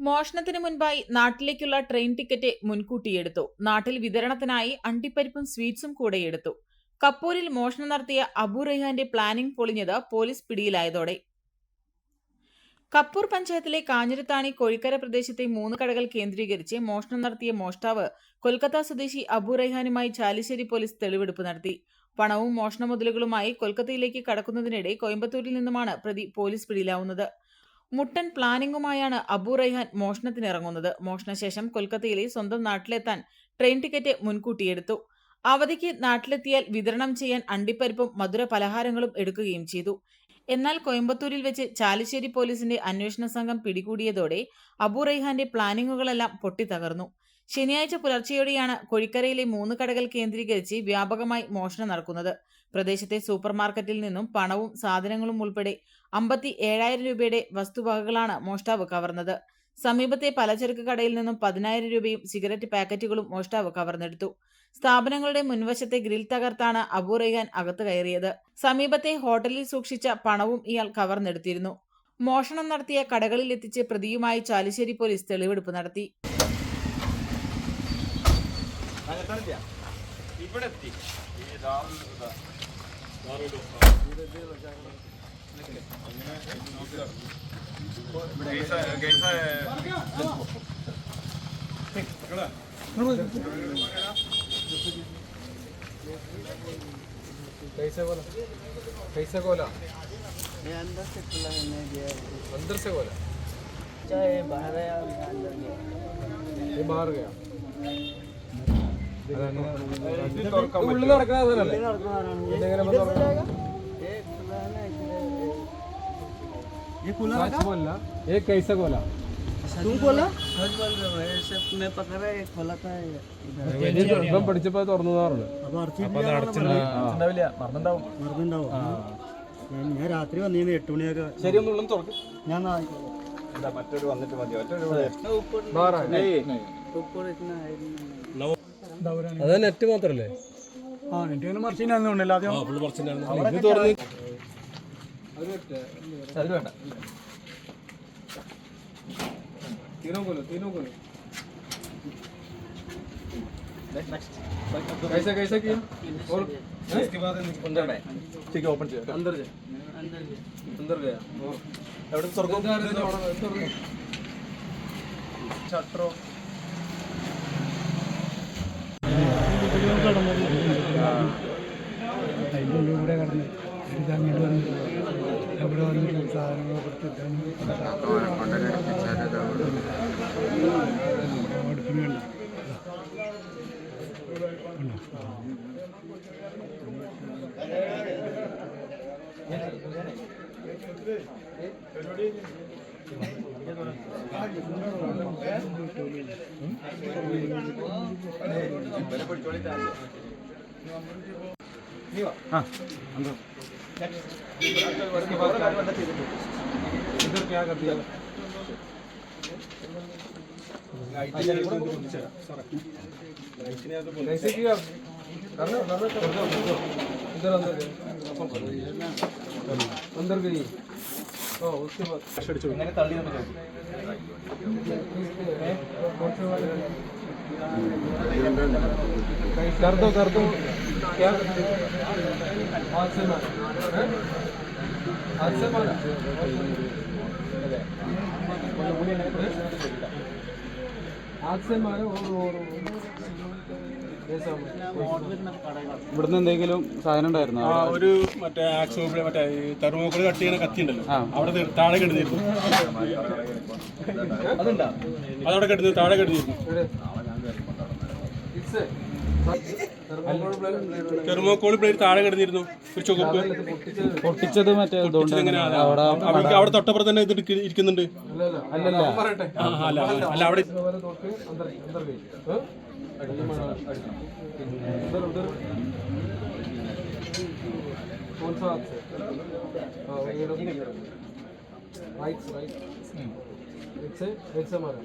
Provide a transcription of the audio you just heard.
മോഷണത്തിന് മുൻപായി നാട്ടിലേക്കുള്ള train ticket മുൻകൂട്ടിയെടുത്തു. നാട്ടിൽ വിതരണത്തിനായി അണ്ടിപ്പരിപ്പും സ്വീറ്റ്സും കൂടെ എടുത്തു. കപ്പൂരിൽ മോഷണം നടത്തിയ അബു റെയ്ഹാന്റെ പ്ലാനിംഗ് പൊളിഞ്ഞത് പോലീസ് പിടിയിലായതോടെ. കപ്പൂർ പഞ്ചായത്തിലെ കാഞ്ഞിരത്താണി കോഴിക്കര പ്രദേശത്തെ മൂന്ന് കടകൾ കേന്ദ്രീകരിച്ച് മോഷണം നടത്തിയ മോഷ്ടാവ് കൊൽക്കത്ത സ്വദേശി അബു റെയ്ഹാനുമായി ചാലിശ്ശേരി പോലീസ് തെളിവെടുപ്പ് നടത്തി. പണവും മോഷണ മുതലുകളുമായി കൊൽക്കത്തയിലേക്ക് കടക്കുന്നതിനിടെ കോയമ്പത്തൂരിൽ നിന്നുമാണ് പ്രതി പോലീസ് പിടിയിലാവുന്നത്. മുട്ടൻ പ്ലാനിംഗുമായാണ് അബു റൈഹാൻ മോഷണത്തിനിറങ്ങുന്നത്. മോഷണശേഷം കൊൽക്കത്തയിലെ സ്വന്തം നാട്ടിലെത്താൻ ട്രെയിൻ ടിക്കറ്റ് മുൻകൂട്ടിയെടുത്തു. അവധിക്ക് നാട്ടിലെത്തിയാൽ വിതരണം ചെയ്യാൻ അണ്ടിപ്പരിപ്പും മധുര പലഹാരങ്ങളും എടുക്കുകയും ചെയ്തു. എന്നാൽ കോയമ്പത്തൂരിൽ വെച്ച് ചാലിശ്ശേരി പോലീസിന്റെ അന്വേഷണ സംഘം പിടികൂടിയതോടെ അബു റൈഹാന്റെ പ്ലാനിങ്ങുകളെല്ലാം പൊട്ടിത്തകർന്നു. ശനിയാഴ്ച പുലർച്ചെയോടെയാണ് കൊഴിക്കരയിലെ മൂന്ന് കടകൾ കേന്ദ്രീകരിച്ച് വ്യാപകമായി മോഷണം നടക്കുന്നത്. പ്രദേശത്തെ സൂപ്പർമാർക്കറ്റിൽ നിന്നും പണവും സാധനങ്ങളും ഉൾപ്പെടെ അമ്പത്തി ഏഴായിരം രൂപയുടെ വസ്തുവകകളാണ് മോഷ്ടാവ് കവർന്നത്. സമീപത്തെ പലചരക്ക് കടയിൽ നിന്നും പതിനായിരം രൂപയും സിഗരറ്റ് പാക്കറ്റുകളും മോഷ്ടാവ് കവർന്നെടുത്തു. സ്ഥാപനങ്ങളുടെ മുൻവശത്തെ ഗ്രിൽ തകർത്താണ് അബൂ റൈഹാൻ അകത്ത് കയറിയത്. സമീപത്തെ ഹോട്ടലിൽ സൂക്ഷിച്ച പണവും ഇയാൾ കവർന്നെടുത്തിരുന്നു. മോഷണം നടത്തിയ കടകളിൽ എത്തിച്ച് പ്രതിയുമായി ചാലിശ്ശേരി പോലീസ് തെളിവെടുപ്പ് നടത്തി. ഇവിടെ എത്തി कैसे बोला कैसे बोला ये अंदर से खुला है मैं गया अंदर से बोला चाहे बाहर आया मैं अंदर गया ये बाहर गया ഇത് തുറക്കാൻ ഉള്ളിൽ നടക്കുന്ന സാധനല്ലേ ഇതെങ്ങനെ इसलिए ये बोला ये कैसे बोला तुम बोला सच बोल रहे हो ऐसे मैं पकड़ा ये खोला था इधर ഇപ്പം പഠിച്ചപ്പോ തുറന്നതാറുണ്ട് മറന്നുണ്ടാവും ഞാൻ രാത്രി വന്നിരുന്നു എട്ട് മണിയൊക്കെ ശരി ഒന്ന് ഉള്ളിൽ തുറക്കും ഞാൻ നാ- ഇതാ, മറ്റൊരു വന്നിട്ട് മതി മറ്റൊരു ഇവിടെ. ऊपर ബാറാ ऊपर इतना है नहीं। അത് നെറ്റ് മാത്രല്ലേ ആ എനിക്ക് അങ്ങനെ മറിച്ചിട്ടുണ്ടായിരുന്നില്ല ആദ്യം ഇത് തുറന്ന് അത് വേണ്ട तीनों बोलो तीनों बोलो कैसे कैसे किया और इसके बाद अंदर ठीक है ओपन ചെയ്യാം अंदर जा अंदर गया अंदर गया എവിടെ തുറക്കും ഷട്ടറോ അതിൻ്റെ ഉള്ളിൽ കൂടെ കടന്ന് ഇത് അങ്ങോട്ട് വന്ന് എവിടെ വന്നിട്ട് സാധനങ്ങൾ കൊടുത്തിട്ടാണ് അടുപ്പിനുണ്ട് इधर क्या कर दिया किया कर दो इधर अंदर गई अंदर उसके बाद मैंने दिया मुझे कर दो कर दो क्या करते हो? हाथ से मार हैं? हाथ से मारा हाथ से मारो और और ऐसा ഇവിടുന്ന് എന്തെങ്കിലും സാധനം ഉണ്ടായിരുന്നു ആ ഒരു മറ്റേ ആക്സോ മറ്റേ തെർമോക്കോൾ കട്ട് ചെയ്യണ കത്തി ഉണ്ടല്ലോ അവിടെ തി- താഴെ കിടന്നിരുന്നു അതുണ്ടാ അതവിടെ കിടന്നു താഴെ കിടന്നിരുന്നു इससे തെർമോക്കോൾ പ്ലേറ്റ് താഴെ കിടന്നിരുന്നു. ഒരു ചുവപ്പ്. പൊട്ടിച്ചത് മറ്റേ അവിടെ തൊട്ടപ്പുറം തന്നെ ഇത് ഇരിക്കുന്നുണ്ട്. അല്ല അവിടെ right right it's it's a മരം